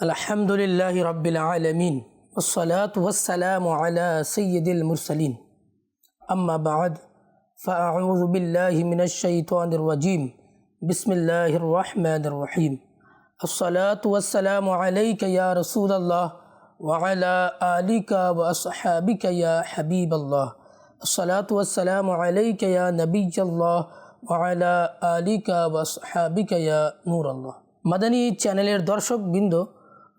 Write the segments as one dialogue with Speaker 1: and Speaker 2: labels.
Speaker 1: الحمد لله رب العالمين والصلاة والسلام على سيد المرسلين أما بعد فأعوذ بالله من الشيطان الرجيم بسم الله الرحمن الرحيم الصلاة والسلام عليك يا رسول الله وعلى آلك وأصحابك يا حبيب الله الصلاة والسلام عليك يا نبي الله وعلى آلك وأصحابك يا نور الله মাদানী চ্যানেলের দর্শক বৃন্দ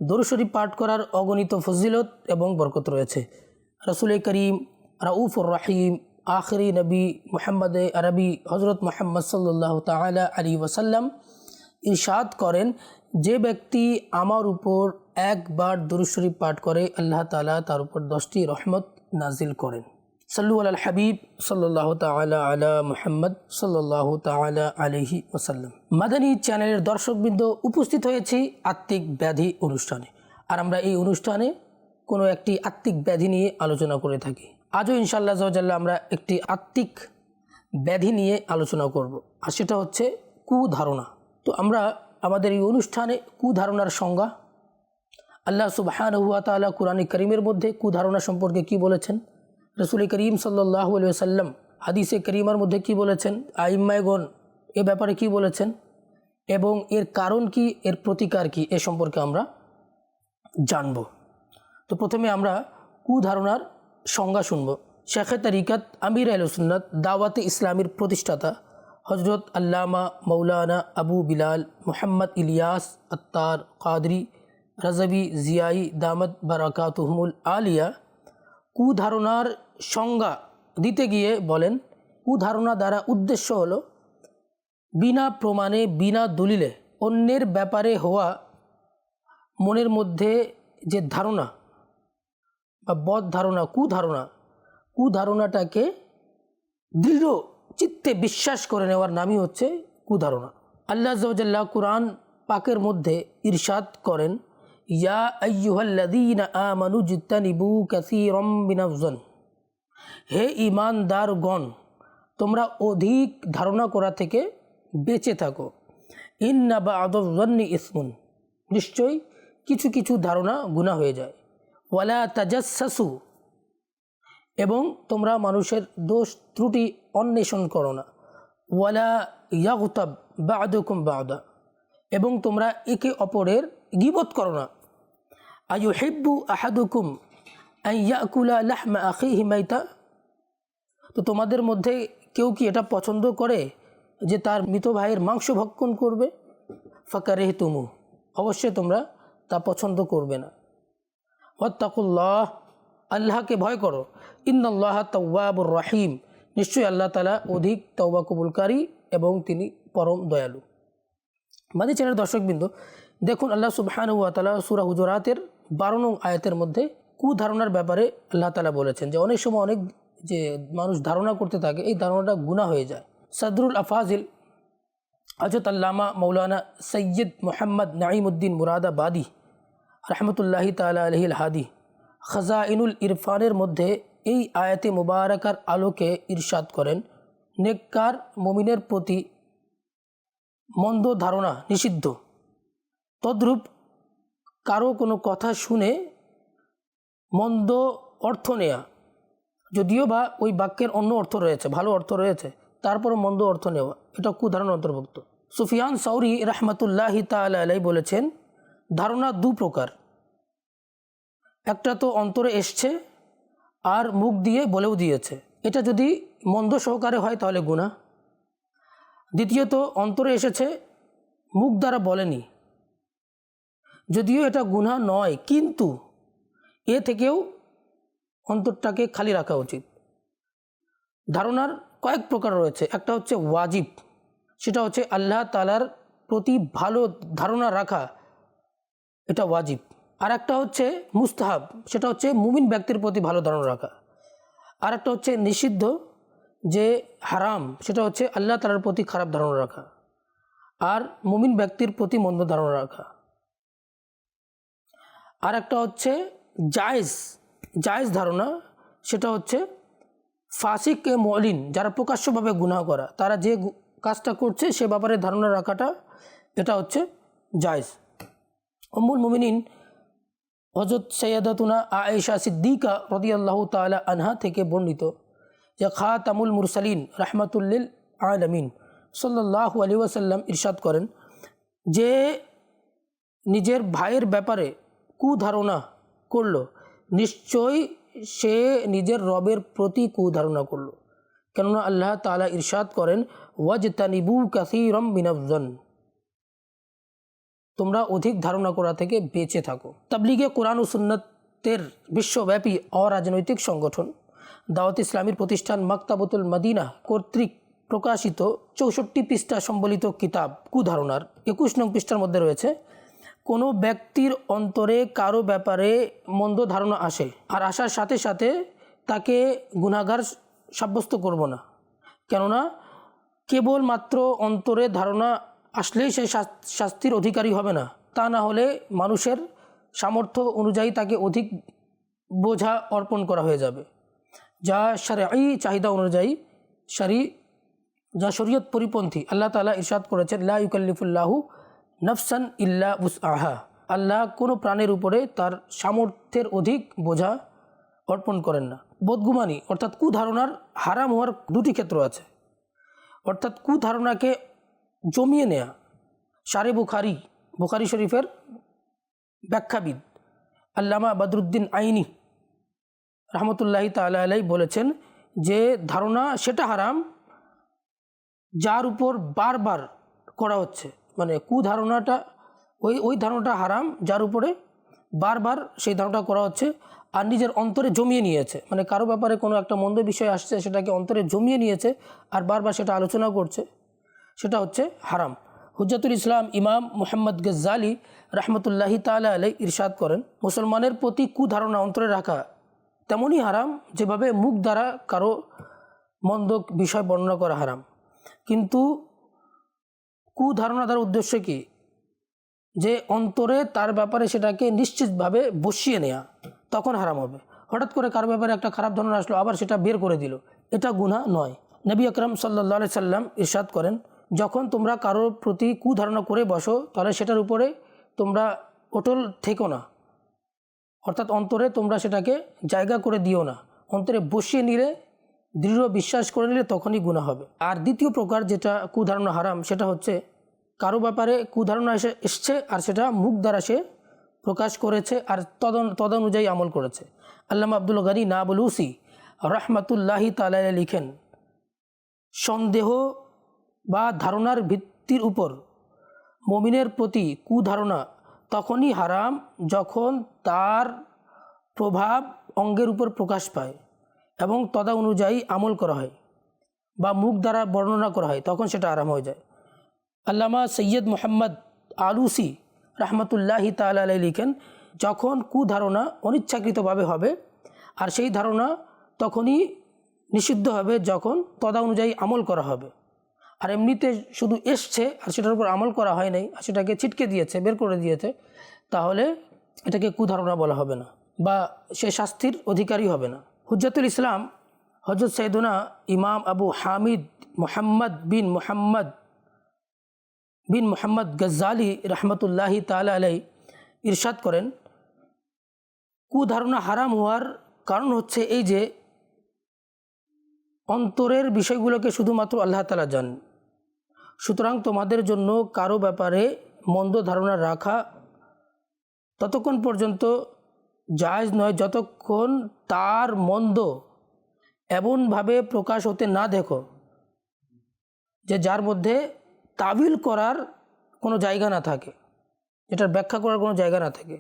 Speaker 1: দরুশরী পাঠ করার অগণিত ফজিলত এবং বরকত রয়েছে। রসুল করিম, রাউফুর রাহিম, আখরি নবী মোহাম্মদ আরবি হজরত মোহাম্মদ সাল্লাহ তালা আলী ওসাল্লাম ইরশাদ করেন, যে ব্যক্তি আমার উপর একবার দরুশরী পাঠ করে, আল্লাহ তালা তার উপর দশটি রহমত নাজিল করেন। সাল্লু আল হাবিব সাল্লাহ তালা আলা মুহাম্মদ সাল্লাহ তালা আলহি ওসাল্লাম মাদানী চ্যানেলের দর্শকবৃন্দ উপস্থিত হয়েছি আত্মিক ব্যাধি অনুষ্ঠানে। আর আমরা এই অনুষ্ঠানে কোনো একটি আত্মিক ব্যাধি নিয়ে আলোচনা করে থাকি। আজও ইনশাল্লাহ জজাল্লাহ আমরা একটি আত্মিক ব্যাধি নিয়ে আলোচনা করব। আর সেটা হচ্ছে কুধারণা তো আমরা আমাদের এই অনুষ্ঠানে কুধারণার সংজ্ঞা, আল্লাহ সুবাহান হুয়া তালা করিমের মধ্যে কুধারণা সম্পর্কে কি বলেছেন? রসুল করিম সাল্লাহ সাল্লাম হাদিসে করিমার মধ্যে কি বলেছেন? আইম্মায়গণ এ ব্যাপারে কি বলেছেন? এবং এর কারণ কি? এর প্রতিকার কি? এ সম্পর্কে আমরা জানব। তো প্রথমে আমরা কুধারণার সংজ্ঞা শুনব। শেখে তারিকাত আমির আলসুন্নত দাওয়াতে ইসলামীর প্রতিষ্ঠাতা হজরত আল্লামা মৌলানা আবু বিলাল মোহাম্মদ ইলিয়াস আত্তার কাদরি, রাজবি জিয়াই দামদ বারাকাতহমুল আলিয়া কুধারণার সংজ্ঞা দিতে গিয়ে বলেন, কুধারণা দ্বারা উদ্দেশ্য হলো, বিনা প্রমাণে, বিনা দলিলে অন্যের ব্যাপারে হওয়া মনের মধ্যে যে ধারণা বা বদ ধারণা, কুধারণা, কুধারণাটাকে দৃঢ় চিত্তে বিশ্বাস করে নেওয়ার নামই হচ্ছে কুধারণা। আল্লাহ জওয়াল্লাহ কোরআন পাকের মধ্যে ইরশাদ করেন ইয়া আইয়ুহাল্লাযীনা আমানু জিত্তানিবু হে তোমরা অধিক ধারণা করা থেকে বেঁচে থাকো। ইন্না বা'দাজ-জন্নি ইসমুন। নিশ্চয়ই কিছু কিছু ধারণা গুনাহ হয়ে যায়। ওয়ালা তাজাসসু এবং তোমরা মানুষের দোষ ত্রুটি অন্বেষণ করো না। ওয়ালা ইয়াগুতাব বা'দুকুম বা'দা। এবং তোমরা একে অপরের গিবত করো না। আয়ু হেব্বু আহাদুকুম আইয়াকুলা লাহমা আখিহি মাইতা। তো তোমাদের মধ্যে কেউ কি এটা পছন্দ করে যে তার মৃত ভাইয়ের মাংস ভক্ষণ করবে? ফাঁকা রেহ তুমু অবশ্যই তোমরা তা পছন্দ করবে না। ওত্তাকুল্লাহ আল্লাহকে ভয় করো। ইন্নআল্লাহ তওয়াবুর রাহিম, নিশ্চয়ই আল্লাহ তালা অধিক তওবা কবুলকারী এবং তিনি পরম দয়ালু। মাদি চ্যানেল দর্শকবৃন্দ দেখুন আল্লাহ সুবহান ওয়া তালা সুরা হুজরাতের বারো নং আয়াতের মধ্যে কুধারণার ব্যাপারে আল্লাহ তালা বলেছেন যে অনেক সময় অনেক যে মানুষ ধারণা করতে থাকে, এই ধারণাটা গুণা হয়ে যায়। সাদরুল আফাজিল হজরত আল্লামা মৌলানা সৈয়দ মোহাম্মদ নাইমুদ্দিন মুরাদাবাদী রহমতুল্লাহি তালা আলহিল হাদি খাজাইনুল ইরফানের মধ্যে এই আয়াতে মুবারকার আলোকে ইরশাদ করেন, নেককার মমিনের প্রতি মন্দ ধারণা নিষিদ্ধ। তদ্রূপ কারও কোনো কথা শুনে মন্দ অর্থ নেয়া। যদিও বা ওই বাক্যের অন্য অর্থ রয়েছে, ভালো অর্থ রয়েছে তারপর মন্দ অর্থ নেওয়া। এটা কুধারণ অন্তর্ভুক্ত। সুফিয়ান সৌরি রহমতুল্লাহি তালাই বলেছেন, ধারণা দু প্রকার। একটা তো অন্তরে এসছে আর মুখ দিয়ে বলেও দিয়েছে। এটা যদি মন্দ সহকারে হয় তাহলে গুণা দ্বিতীয়ত, অন্তরে এসেছে, মুখ দ্বারা বলেনি। যদিও এটা গুণা নয়, কিন্তু এ থেকেও অন্তরটাকে খালি রাখা উচিত। ধারণার কয়েক প্রকার রয়েছে। একটা হচ্ছে ওয়াজিব, সেটা হচ্ছে আল্লাহ তালার প্রতি ভালো ধারণা রাখা, এটা ওয়াজিব। আর একটা হচ্ছে মুস্তাহাব, সেটা হচ্ছে মুমিন ব্যক্তির প্রতি ভালো ধারণা রাখা। আর একটা হচ্ছে নিষিদ্ধ, যে হারাম, সেটা হচ্ছে আল্লাহ তালার প্রতি খারাপ ধারণা রাখা। আর মুমিন ব্যক্তির প্রতি মন্দ ধারণা রাখা। আর একটা হচ্ছে জায়েজ জায়েজ ধারণা, সেটা হচ্ছে ফাসিক এ মলিন, যারা প্রকাশ্যভাবে গুনাহ করা, তারা যে কাজটা করছে সে ব্যাপারে ধারণা রাখাটা, এটা হচ্ছে জায়েজ। অম্মুল মুমিনিন হজরত সৈয়দাতুনা আয়েশা সিদ্দিকা রদিয়াল্লাহ তালা আনহা থেকে বর্ণিত যে খা তামুল মুরসালিন রহমাতুল্লিল আলমিন সাল্লাহ আলী ওয়াসাল্লাম ইরশাদ করেন যে, নিজের ভাইয়ের ব্যাপারে কুধারণা করল। নিশ্চয়ই সে নিজের রবের প্রতি কুধারণা করল। কেননা আল্লাহ তালা ইরশাদ করেন ওয়াজ তানিবু কাসিরম বিনফজন তোমরা অধিক ধারণা করা থেকে বেঁচে থাকো। তাবলিগে কোরআন ও সুন্নতের বিশ্বব্যাপী অরাজনৈতিক সংগঠন দাওয়াত ইসলামীর প্রতিষ্ঠান মাক্তাবতুল মদিনা কর্তৃক প্রকাশিত চৌষট্টি পৃষ্ঠা সম্বলিত কিতাব কুধারণার একুশ নং পৃষ্ঠার মধ্যে রয়েছে। কোনো ব্যক্তির অন্তরে কারও ব্যাপারে মন্দ ধারণা আসে। আর আসার সাথে সাথে তাকে গুণাগার সাব্যস্ত করব না। কেননা কেবলমাত্র অন্তরে ধারণা আসলেই সে শাস্তির অধিকারী হবে না। তা না হলে মানুষের সামর্থ্য অনুযায়ী তাকে অধিক বোঝা অর্পণ করা হয়ে যাবে। যা সারি চাহিদা অনুযায়ী সারি যা শরীয়ত পরিপন্থী আল্লাহ তালা ইরশাদ করেছেন, লা ইউকাল্লিফুল্লাহু নফসান ইল্লা উস আহা আল্লাহ কোনো প্রাণের উপরে তার সামর্থ্যের অধিক বোঝা অর্পণ করেন না। বদগুমানি অর্থাৎ কুধারণার হারাম হওয়ার দুটি ক্ষেত্র আছে। অর্থাৎ কুধারণাকে জমিয়ে নেয়া, সারে বুখারি বুখারি শরীফের ব্যাখ্যাবিদ আল্লামা বদরুদ্দিন আইনি রহমতুল্লাহি তালা আলাই বলেছেন যে ধারণা সেটা হারাম যার উপর বারবার করা হচ্ছে। মানে কুধারণাটা, ওই ওই ধারণাটা হারাম, যার উপরে বারবার সেই ধারণাটা করা হচ্ছে আর নিজের অন্তরে জমিয়ে নিয়েছে। মানে কারও ব্যাপারে কোনো একটা মন্দ বিষয় আসছে, সেটাকে অন্তরে জমিয়ে নিয়েছে আর বারবার সেটা আলোচনা করছে, সেটা হচ্ছে হারাম। হুজ্জাতুল ইসলাম ইমাম মোহাম্মদ গজ্জালি রহমতুল্লাহি তালা আলাই ইরশাদ করেন, মুসলমানের প্রতি কুধারণা অন্তরে রাখা তেমনই হারাম, যেভাবে মুখ দ্বারা কারও মন্দ বিষয় বর্ণনা করা হারাম। কিন্তু কুধারণা তার উদ্দেশ্য কি? যে অন্তরে তার ব্যাপারে সেটাকে নিশ্চিতভাবে বসিয়ে নেয়া তখন হারাম হবে। হঠাৎ করে কার ব্যাপারে একটা খারাপ ধারণা আসলো, আবার সেটা বের করে দিল। এটা গুনাহ নয়। নবী আকরম সাল্লা সাল্লাম ইরশাদ করেন, যখন তোমরা কারোর প্রতি কুধারণা করে বসো, তাহলে সেটার উপরে তোমরা অটল থেকো না। অর্থাৎ অন্তরে তোমরা সেটাকে জায়গা করে দিও না। অন্তরে বসিয়ে নিলে দৃঢ় বিশ্বাস করে নিলে তখনই গুণা হবে। আর দ্বিতীয় প্রকার যেটা কুধারণা হারাম, সেটা হচ্ছে কারও ব্যাপারে কুধারণা এসে এসছে আর সেটা মুখ দ্বারা সে প্রকাশ করেছে আর তদন, তদনুযায়ী আমল করেছে। আল্লামা আব্দুল গানি না বলুসি রহমাতুল্লাহি তালাই লিখেন, সন্দেহ বা ধারণার ভিত্তির উপর মমিনের প্রতি কুধারণা তখনই হারাম যখন তার প্রভাব অঙ্গের উপর প্রকাশ পায়। এবং তদা অনুযায়ী আমল করা হয় বা মুখ দ্বারা বর্ণনা করা হয়, তখন সেটা আরাম হয়ে যায়। আল্লামা সৈয়দ মোহাম্মদ আলুসি রহমতুল্লাহি তালাই লিখেন, যখন কুধারণা অনিচ্ছাকৃতভাবে হবে, আর সেই ধারণা তখনই নিষিদ্ধ হবে যখন তদা অনুযায়ী আমল করা হবে। আর এমনিতে শুধু এসছে, আর সেটার উপর আমল করা হয় নাই, আর সেটাকে ছিটকে দিয়েছে, বের করে দিয়েছে, তাহলে এটাকে কুধারণা বলা হবে না বা সে শাস্তির অধিকারী হবে না। হুজ্জাতুল ইসলাম হজরত সৈদুনা ইমাম আবু হামিদ মোহাম্মদ বিন মোহাম্মদ বিন মোহাম্মদ গজ্জালি রহমতুল্লাহি তালা আলাই ইরশাদ করেন কুধারণা হারাম হওয়ার কারণ হচ্ছে এই যে অন্তরের বিষয়গুলোকে শুধুমাত্র আল্লাহ তালা জান সুতরাং তোমাদের জন্য কারও ব্যাপারে মন্দ ধারণা রাখা ততক্ষণ পর্যন্ত জায়জ নয় যতক্ষণ তার মন্দ এমনভাবে প্রকাশ হতে না দেখো, যে যার মধ্যে তাবিল করার কোনো জায়গা না থাকে, যেটার ব্যাখ্যা করার কোনো জায়গা না থাকে।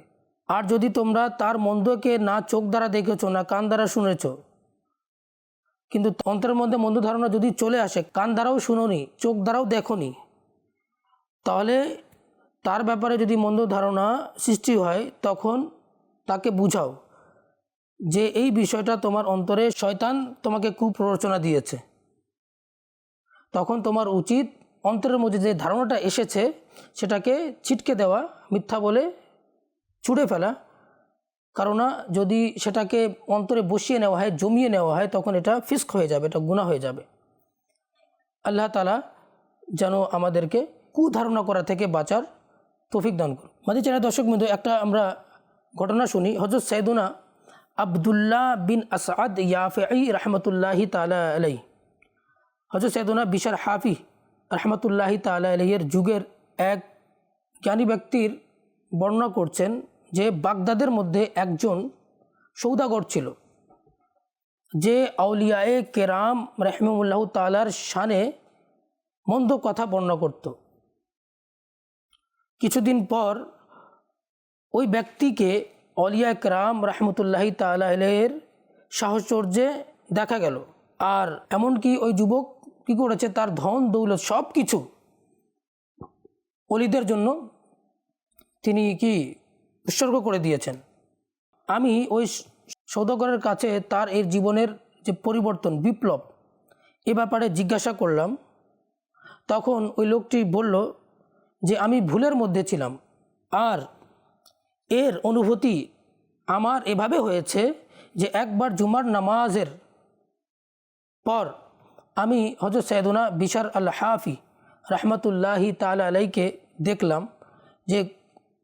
Speaker 1: আর যদি তোমরা তার মন্দকে না চোখ দ্বারা দেখেছ, না কান দ্বারা শুনেছ, কিন্তু অন্তরের মধ্যে মন্দ ধারণা যদি চলে আসে, কান দ্বারাও শুনোনি, চোখ দ্বারাও দেখোনি, তাহলে তার ব্যাপারে যদি মন্দ ধারণা সৃষ্টি হয়, তখন তাকে বুঝাও যে এই বিষয়টা তোমার অন্তরে শয়তান তোমাকে কুপ্ররোচনা দিয়েছে। তখন তোমার উচিত অন্তরের মধ্যে যে ধারণাটা এসেছে, সেটাকে ছিটকে দেওয়া, মিথ্যা বলে ছুড়ে ফেলা। কারণ যদি সেটাকে অন্তরে বসিয়ে নেওয়া হয়, জমিয়ে নেওয়া হয়, তখন এটা ফিস্ক হয়ে যাবে, এটা গুণা হয়ে যাবে। আল্লাহ তালা যেন আমাদেরকে কুধারণা করা থেকে বাঁচার তৌফিক দান করুন। মাদি চেনা দর্শক মধ্যে একটা আমরা ঘটনা শুনি। হজরত সৈদুনা আবদুল্লাহ বিন আসাদ ইয়াফি রহমতুল্লাহি তালা আলাই হজরত সৈদুনা বিশার হাফি রহমতুল্লাহি তালা আলাইয়ের যুগের এক জ্ঞানী ব্যক্তির বর্ণনা করছেন যে বাগদাদের মধ্যে একজন সৌদাগর ছিল, যে আউলিয়ায়ে কেরাম রহমুল্লাহ তালার শানে মন্দ কথা বর্ণনা করত। কিছুদিন পর ওই ব্যক্তিকে অলিয়া কেরাম রহমতুল্লাহি তালের সাহচর্যে দেখা গেল। আর এমনকি ওই যুবক কী করেছে? তার ধন, দৌলত সব কিছু অলিদের জন্য তিনি কি উৎসর্গ করে দিয়েছেন। আমি ওই সৌদাগরের কাছে তার এর জীবনের যে পরিবর্তন, বিপ্লব, এ ব্যাপারে জিজ্ঞাসা করলাম। তখন ওই লোকটি বলল যে, আমি ভুলের মধ্যে ছিলাম। আর এর অনুভূতি আমার এভাবে হয়েছে যে একবার জুমার নামাজের পর আমি হজরত সৈয়দুনা বিশার আল হাফি রহমতুল্লাহি তালা আলাইকে দেখলাম যে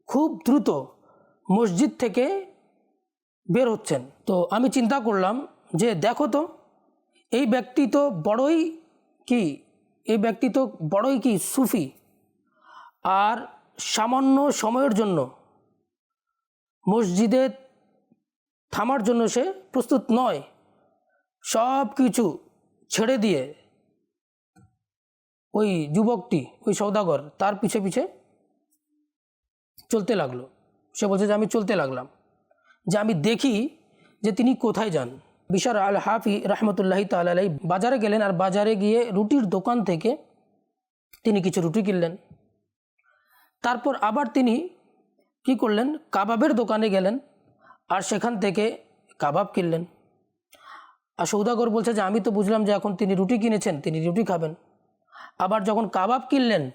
Speaker 1: খুব দ্রুত মসজিদ থেকে বের হচ্ছেন। তো আমি চিন্তা করলাম যে দেখো তো, এই ব্যক্তি তো বড়ই কি, এই ব্যক্তি তো বড়ই কি সুফি। আর সামান্য সময়ের জন্য মসজিদে থামার জন্য সে প্রস্তুত নয়। সব কিছু ছেড়ে দিয়ে ওই যুবকটি, ওই সৌদাগর তার পিছে পিছে চলতে লাগল। সে বলছে যে, আমি চলতে লাগলাম। যে আমি দেখি যে তিনি কোথায় যান। বিশার আল হাফি রহমতুল্লাহি তালাই বাজারে গেলেন আর বাজারে গিয়ে রুটির দোকান থেকে তিনি কিছু রুটি কিনলেন। তারপর আবার তিনি কি করলেন? কাবাবের দোকানে গেলেন আর সেখান থেকে কাবাব কিনলেন। আর সৌদাগর বলছে যে, আমি তো বুঝলাম যে এখন তিনি রুটি কিনেছেন, তিনি রুটি খাবেন। আবার যখন কাবাব কিনলেন,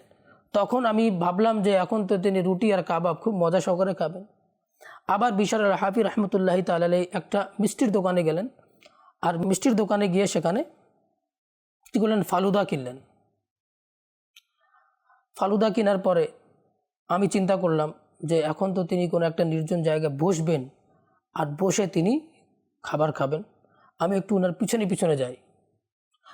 Speaker 1: তখন আমি ভাবলাম যে এখন তো তিনি রুটি আর কাবাব খুব মজা সহকারে খাবেন। আবার বিশাল হাফি রহমতুল্লাহি তালাই একটা মিষ্টির দোকানে গেলেন। আর মিষ্টির দোকানে গিয়ে সেখানে কী করলেন? ফালুদা কিনলেন। ফালুদা কেনার পরে আমি চিন্তা করলাম যে এখন তো তিনি কোনো একটা নির্জন জায়গায় বসবেন আর বসে তিনি খাবার খাবেন। আমি একটু ওনার পিছনে পিছনে যাই।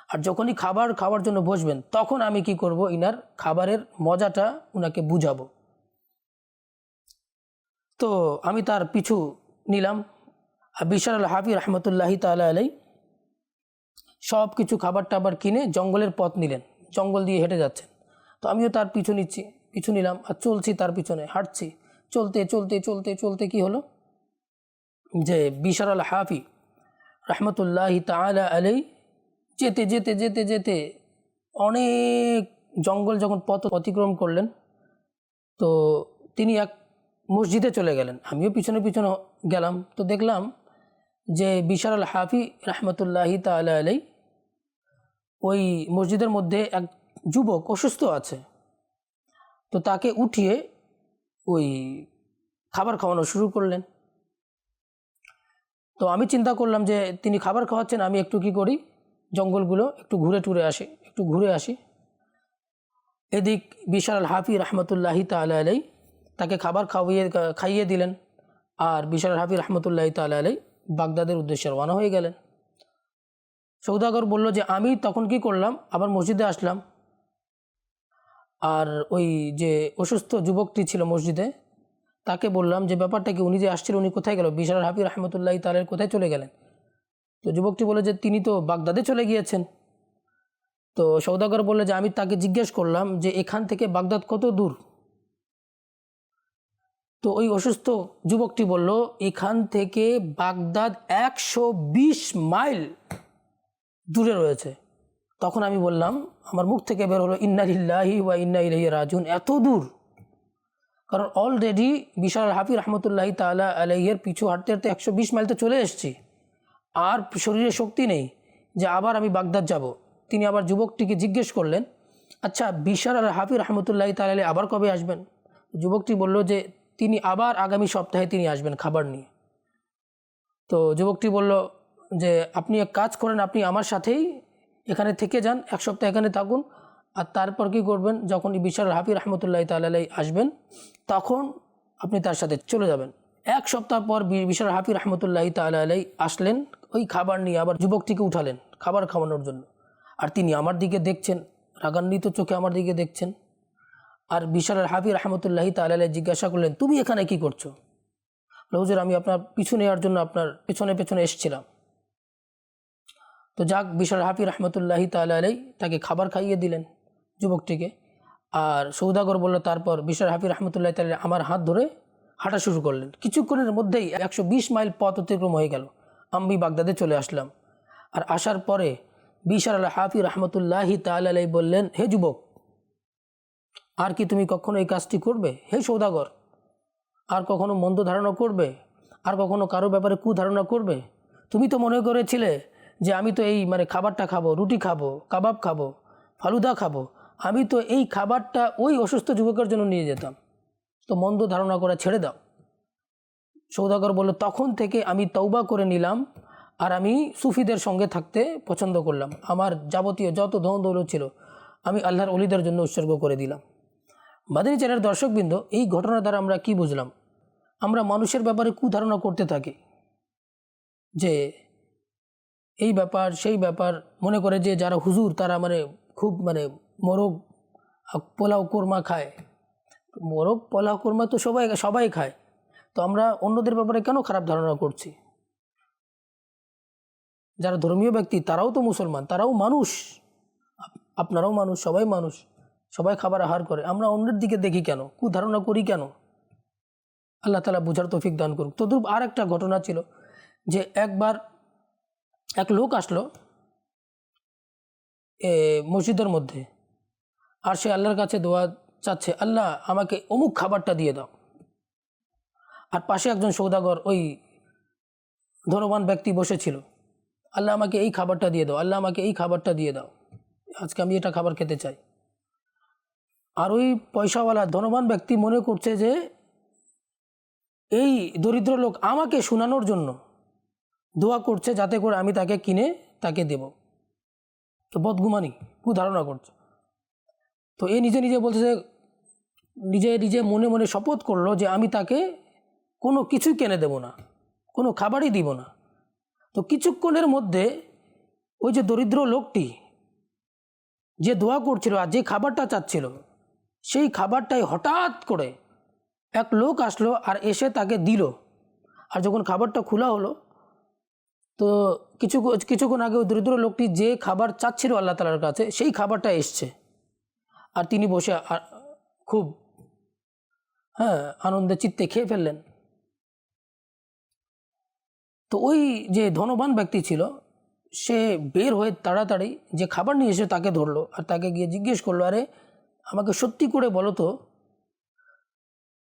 Speaker 1: আর যখনই খাবার খাওয়ার জন্য বসবেন, তখন আমি কি করব? ইনার খাবারের মজাটা ওনাকে বুঝাবো। তো আমি তার পিছু নিলাম। আর বিশাল আল হাফি রহমতুল্লাহি তালা আলাই সব কিছু খাবার টাবার কিনে জঙ্গলের পথ নিলেন। জঙ্গল দিয়ে হেঁটে যাচ্ছেন। তো আমিও তার পিছু নিচ্ছি, পিছু নিলাম আর চলছি তার পিছনে, হাঁটছি। চলতে চলতে চলতে চলতে কি হলো? যে বিশার আল হাফি রহমতুল্লাহি তালা আলাই যেতে যেতে যেতে যেতে অনেক জঙ্গল যখন পথ অতিক্রম করলেন, তো তিনি এক মসজিদে চলে গেলেন। আমিও পিছনে পিছনে গেলাম, তো দেখলাম যে বিশার আল হাফি রহমতুল্লাহি তালা আলাই ওই মসজিদের মধ্যে এক যুবক অসুস্থ আছে, তো তাকে উঠিয়ে ওই খাবার খাওয়ানো শুরু করলেন। তো আমি চিন্তা করলাম যে তিনি খাবার খাওয়াচ্ছেন, আমি একটু কি করি? জঙ্গলগুলো একটু ঘুরে টুরে আসি, একটু ঘুরে আসি। এদিক বিশাল হাফি রহমতুল্লাহি তালা আলাই তাকে খাবার খাওয়িয়ে, খাইয়ে দিলেন আর বিশাল হাফি রহমতুল্লাহি তালা আলাই বাগদাদের উদ্দেশ্যে রওনা হয়ে গেলেন। সৌদাগর বলল যে, আমি তখন কি করলাম? আবার মসজিদে আসলাম। আর ওই যে অসুস্থ যুবকটি ছিল মসজিদে, তাকে বললাম যে ব্যাপারটা কি, উনি যে আসছিল, উনি কোথায় গেল? বিশাল হাফি রহমতুল্লাহ তালের কোথায় চলে গেলেন? তো যুবকটি বলে যে, তিনি তো বাগদাদে চলে গিয়েছেন। তো সৌদাগর বলল যে, আমি তাকে জিজ্ঞেস করলাম যে, এখান থেকে বাগদাদ কত দূর? তো ওই অসুস্থ যুবকটি বলল, এখান থেকে বাগদাদ একশো বিশ মাইল দূরে রয়েছে। তখন আমি বললাম, আমার মুখ থেকে বের হলো ইন্নালিল্লাহি ওয়া ইন্না ইলাইহি রাজুন এত দূর। কারণ অলরেডি বিশাল হাফি রহমতুল্লাহি তালা আলাইয়ের পিছু হাঁটতে হাঁটতে একশো বিশ মাইল তো চলে এসছি। আর শরীরে শক্তি নেই যে আবার আমি বাগদাদ যাব। তিনি আবার যুবকটিকে জিজ্ঞেস করলেন আচ্ছা বিশাল আর হাফি রহমতুল্লাহি তালা আবার কবে আসবেন? যুবকটি বলল যে, তিনি আবার আগামী সপ্তাহে তিনি আসবেন খাবার নিয়ে। তো যুবকটি বলল যে, আপনি এক কাজ করেন, আপনি আমার সাথেই এখানে থেকে যান, এক সপ্তাহ এখানে থাকুন। আর তারপর কি করবেন? যখন বিশাল হাফি রহমতুল্লাহ তালাই আসবেন, তখন আপনি তার সাথে চলে যাবেন। এক সপ্তাহ পর বিশাল হাফি রহমতুল্লাহ তালাই আসলেন, ওই খাবার নিয়ে আবার যুবকটিকে উঠালেন খাবার খাওয়ানোর জন্য। আর তিনি আমার দিকে দেখছেন, রাগান্বিত চোখে আমার দিকে দেখছেন। আর বিশাল হাফি রহমতুল্লাহ তালাই জিজ্ঞাসা করলেন, তুমি এখানে কি করছ? হুজুর, আমি আপনার পিছু নেওয়ার জন্য আপনার পেছনে পেছনে এসেছিলাম। তো যাক বিশাল হাফি রহমতুল্লাহি তালাই তাকে খাবার খাইয়ে দিলেন যুবকটিকে। আর সৌদাগর বলল, তারপর বিশাল হাফি রহমতুল্লাহ তালাই আমার হাত ধরে হাঁটা শুরু করলেন। কিছুক্ষণের মধ্যেই একশো বিশ মাইল পথ অতিক্রম হয়ে গেল। আমি বাগদাদে চলে আসলাম। আর আসার পরে বিশাল হাফি রহমতুল্লাহি তালাই বললেন, হে যুবক, আর কি তুমি কখনো এই কাজটি করবে? হে সৌদাগর, আর কখনো মন্দ ধারণা করবে? আর কখনো কারও ব্যাপারে কুধারণা করবে? তুমি তো মনে করেছিলে যে আমি তো এই মানে খাবারটা খাব, রুটি খাব, কাবাব খাব, ফালুদা খাব, আমি তো এই খাবারটা ওই অসুস্থ যুবকের জন্য নিয়ে যেতাম। তো মন্দ ধারণা করা ছেড়ে দাও। সৌদাগর বলল, তখন থেকে আমি তৌবা করে নিলাম আর আমি সুফিদের সঙ্গে থাকতে পছন্দ করলাম। আমার যাবতীয় যত ধন দৌলত ছিল, আমি আল্লাহর অলিদের জন্য উৎসর্গ করে দিলাম। বাদিনী চ্যানেলের দর্শকবৃন্দ, এই ঘটনা দ্বারা আমরা কি বুঝলাম? আমরা মানুষের ব্যাপারে কুধারণা করতে থাকি যে এই ব্যাপার, সেই ব্যাপার মনে করে যে যারা হুজুর তারা মানে খুব মানে মোরগ পোলাও কোরমা খায়। মোরগ, পোলাও, কোরমা তো সবাই সবাই খায়। তো আমরা অন্যদের ব্যাপারে কেন খারাপ ধারণা করছি? যারা ধর্মীয় ব্যক্তি তারাও তো মুসলমান, তারাও মানুষ। আপনারাও মানুষ, সবাই মানুষ। সবাই খাবার আহার করে। আমরা অন্যের দিকে দেখি কেন? কুধারণা করি কেন? আল্লাহ তালা বুঝার তৌফিক দান করুক। তদ্রুপ আর একটা ঘটনা ছিল যে একবার এক লোক আসলো এ, মসজিদের মধ্যে। আর সে আল্লাহর কাছে দোয়া চাচ্ছে আল্লাহ আমাকে অমুক খাবারটা দিয়ে দাও। আর পাশে একজন সৌদাগর ওই ধনবান ব্যক্তি বসেছিল আল্লাহ আমাকে এই খাবারটা দিয়ে দাও আল্লাহ আমাকে এই খাবারটা দিয়ে দাও। আজকে আমি এটা খাবার খেতে চাই। আর ওই পয়সাওয়ালা ধনবান ব্যক্তি মনে করছে যে এই দরিদ্র লোক আমাকে শোনানোর জন্য দোয়া করছে যাতে করে আমি তাকে কিনে তাকে দেব। তো বদগুমানি ধারণা করছে। তো এ নিজে নিজে বলছে যে, নিজে নিজে মনে মনে শপথ করল যে আমি তাকে কোনো কিছুই কিনে দেব না, কোনো খাবারই দিব না। তো কিছুক্ষণের মধ্যে ওই যে দরিদ্র লোকটি যে দোয়া করছিল আর যে খাবারটা চাচ্ছিল, সেই খাবারটাই হঠাৎ করে এক লোক আসলো আর এসে তাকে দিল। আর যখন খাবারটা খোলা হলো তো কিছু কিছুক্ষণ আগে ওই দরিদ্র লোকটি যে খাবার চাচ্ছিল আল্লাহ তালার কাছে, সেই খাবারটা এসছে। আর তিনি বসে খুব হ্যাঁ আনন্দে চিত্তে খেয়ে ফেললেন। তো ওই যে ধনবান ব্যক্তি ছিল, সে বের হয়ে তাড়াতাড়ি যে খাবার নিয়ে এসে তাকে ধরলো আর তাকে গিয়ে জিজ্ঞেস করল, আরে, আমাকে সত্যি করে বলো তো,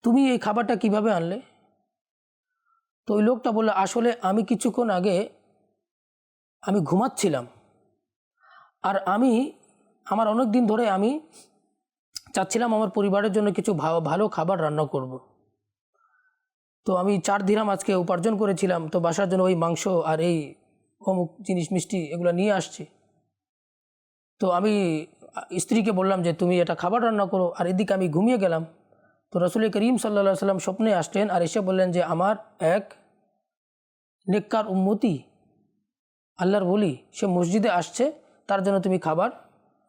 Speaker 1: তুমি এই খাবারটা কীভাবে আনলে? তো ওই লোকটা বলল, আসলে আমি কিছুক্ষণ আগে আমি ঘুমাচ্ছিলাম। আর আমি, আমার অনেক দিন ধরে আমি চাচ্ছিলাম আমার পরিবারের জন্য কিছু ভালো খাবার রান্না করব। তো আমি চার দিরাম আজকে উপার্জন করেছিলাম, তো বাসার জন্য ওই মাংস আর এই অমুক জিনিস মিষ্টি এগুলো নিয়ে আসছি। তো আমি স্ত্রীকে বললাম যে, তুমি এটা খাবার রান্না করো। আর এদিকে আমি ঘুমিয়ে গেলাম। তো রসুল করিম সাল্লা সাল্লাম স্বপ্নে আসলেন আর এসে বললেন যে, আমার এক নেককার উম্মতি আল্লাহর বলি, সে মসজিদে আসছে, তার জন্য তুমি খাবার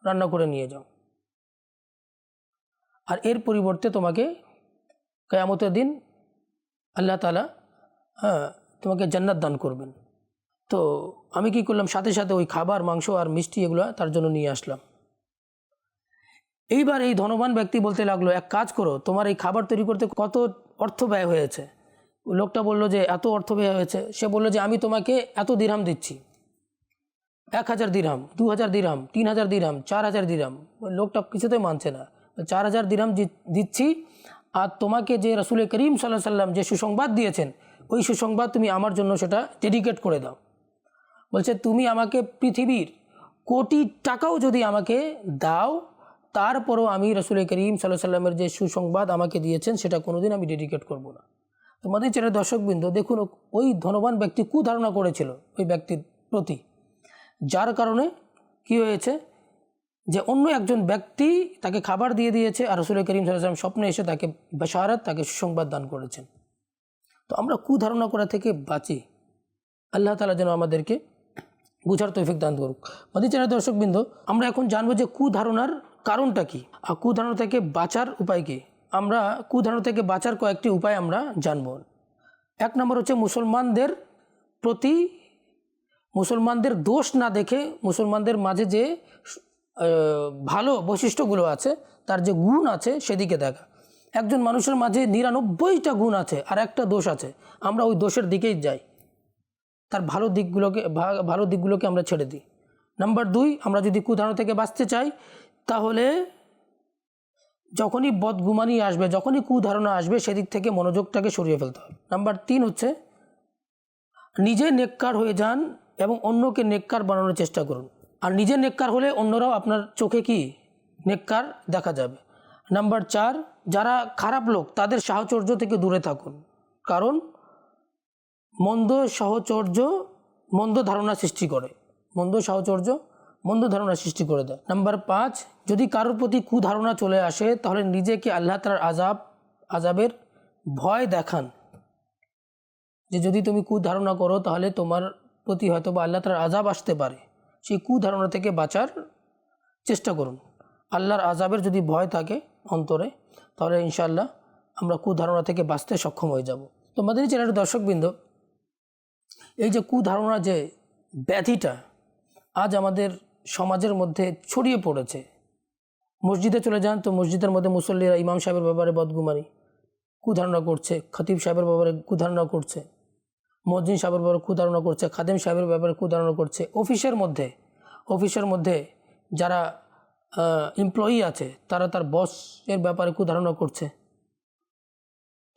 Speaker 1: রান্না করে নিয়ে যাও। আর এর পরিবর্তে তোমাকে কেয়ামতের দিন আল্লাহ তালা হ্যাঁ তোমাকে জান্নাত দান করবেন। তো আমি কি করলাম? সাথে সাথে ওই খাবার, মাংস আর মিষ্টি এগুলো তার জন্য নিয়ে আসলাম। এইবার এই ধনবান ব্যক্তি বলতে লাগল, এক কাজ করো, তোমার এই খাবার তৈরি করতে কত অর্থ ব্যয় হয়েছে? লোকটা বলল যে, এত অর্থ ব্যয় হয়েছে? সে বলল যে, আমি তোমাকে এত দিরহাম দিচ্ছি। এক হাজার দিরহাম দু হাজার দিরহাম তিন হাজার দিরহাম চার হাজার দিরহাম ওই লোকটা কিছুতেই মানছে না। চার হাজার দিরহাম দিচ্ছি আর তোমাকে যে রসুল করিম সাল্লাহ সাল্লাম যে সুসংবাদ দিয়েছেন, ওই সুসংবাদ তুমি আমার জন্য সেটা ডেডিকেট করে দাও। বলছে, তুমি আমাকে পৃথিবীর কোটি টাকাও যদি আমাকে দাও, তারপরও আমি রসুল করিম সাল্লাহ সাল্লামের যে সুসংবাদ আমাকে দিয়েছেন, সেটা কোনোদিন আমি ডেডিকেট করব না। তোমাদের চ্যানেল দর্শকবৃন্দ, দেখুন, ওই ধনবান ব্যক্তি কুধারণা করেছিল, ওই ব্যক্তির প্রতি। যার কারণে কি হয়েছে যে অন্য একজন ব্যক্তি তাকে খাবার দিয়ে দিয়েছে আর রসুল করিম সাল্লাম স্বপ্নে এসে তাকে বেশারাত, তাকে সুসংবাদ দান করেছেন। তো আমরা কুধারণা করা থেকে বাঁচি। আল্লাহ তালা যেন আমাদেরকে বুঝার তৌফিক দান করুক। মাদি চ্যানেল দর্শকবৃন্দ, আমরা এখন জানব যে কুধারণার কারণটা কি। আর কুধারণা থেকে বাঁচার উপায় কি? আমরা কুধারণা থেকে বাঁচার কয়েকটি উপায় আমরা জানব। এক নম্বর হচ্ছে মুসলমানদের প্রতি মুসলমানদের দোষ না দেখে মুসলমানদের মাঝে যে ভালো বৈশিষ্ট্যগুলো আছে, তার যে গুণ আছে সেদিকে দেখা। একজন মানুষের মাঝে নিরানব্বইটা গুণ আছে আর একটা দোষ আছে, আমরা ওই দোষের দিকেই যাই। তার ভালো দিকগুলোকে ভালো দিকগুলোকে আমরা ছেড়ে দিই। নাম্বার দুই, আমরা যদি কুধারণা থেকে বাঁচতে চাই, তাহলে যখনই বদগুমানি আসবে, যখনই কুধারণা আসবে, সেদিক থেকে মনোযোগটাকে সরিয়ে ফেলতে হবে। নাম্বার তিন হচ্ছে, নিজে নেককার হয়ে যান এবং অন্যকে নেককার বানানোর চেষ্টা করুন। আর নিজে নেককার হলে অন্যরাও আপনার চোখে কি? নেককার দেখা যাবে। নাম্বার চার, যারা খারাপ লোক, তাদের সাহচর্য থেকে দূরে থাকুন। কারণ মন্দ সাহচর্য মন্দ ধারণা সৃষ্টি করে। মন্দ সাহচর্য মন্দ ধারণা সৃষ্টি করে দেয়। নাম্বার পাঁচ, যদি কারোর প্রতি কুধারণা চলে আসে, তাহলে নিজেকে আল্লাহ তালার আজাব আজাবের ভয় দেখান। যে যদি তুমি কুধারণা করো, তাহলে তোমার প্রতি হয়তো বা আল্লাহ তালার আজাব আসতে পারে। সেই কুধারণা থেকে বাঁচার চেষ্টা করুন। আল্লাহর আজাবের যদি ভয় থাকে অন্তরে, তাহলে ইনশাআল্লাহ আমরা কুধারণা থেকে বাঁচতে সক্ষম হয়ে যাব। তো মাদানী চ্যানেলের দর্শকবৃন্দ, এই যে কুধারণা যে ব্যাধিটা আজ আমাদের সমাজের মধ্যে ছড়িয়ে পড়েছে। মসজিদে চলে যান তো মসজিদের মধ্যে মুসল্লিরা ইমাম সাহেবের ব্যাপারে বদগুমারি কুধারণা করছে, খতিব সাহেবের ব্যাপারে কুধারণা করছে। মসজিদ সাহেবের ব্যাপারে কুধারণা করছে, খাদেম সাহেবের ব্যাপারে কুধারণা করছে। অফিসের মধ্যে অফিসের মধ্যে যারা এমপ্লয়ি আছে, তারা তার বসের ব্যাপারে কুধারণা করছে।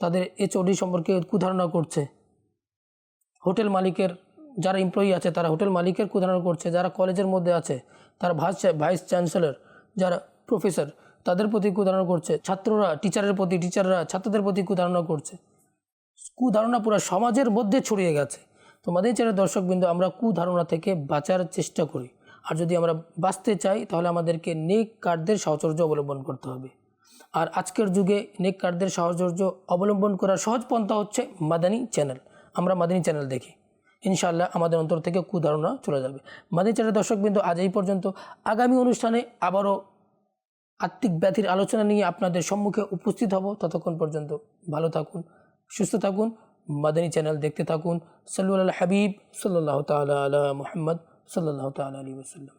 Speaker 1: তাদের এইচওডি সম্পর্কে কুধারণা করছে। হোটেল মালিকের যারা এমপ্লয়ি আছে, তারা হোটেল মালিকের কুধারণা করছে। যারা কলেজের মধ্যে আছে, তারা ভাইস ভাইস চ্যান্সেলর, যারা প্রফেসর, তাদের প্রতি কুধারণা করছে। ছাত্ররা, টিচারের প্রতি, টিচাররা, ছাত্রদের প্রতি কুধারণা করছে। কুধারণা পুরো সমাজের মধ্যে ছড়িয়ে গেছে। তো মাদের চ্যানেল দর্শকবৃন্দ, আমরা কুধারণা থেকে বাঁচার চেষ্টা করি। আর যদি আমরা বাঁচতে চাই, তাহলে আমাদেরকে নেক কার্ডদের সাহচর্য অবলম্বন করতে হবে। আর আজকের যুগে নেক কার্ডদের সাহচর্য অবলম্বন করার সহজ পন্থা হচ্ছে মাদানী চ্যানেল। আমরা মাদানী চ্যানেল দেখি। ইনশাআল্লাহ আমাদের অন্তর থেকে কুধারণা চলে যাবে। মাদানী চ্যানেল দর্শকবৃন্দ, আজ এই পর্যন্ত। আগামী অনুষ্ঠানে আবারও আত্মিক ব্যাধির আলোচনা নিয়ে আপনাদের সম্মুখে উপস্থিত হব। ততক্ষণ পর্যন্ত ভালো থাকুন। সুস্থ থাকুন, মাদানী চ্যানেল দেখতে থাকুন। সাল্লু আল হাবিব সাল্লাহ তাল আলা মোহাম্মদ সাল্লাহ তালা আলী ওসাল্লাম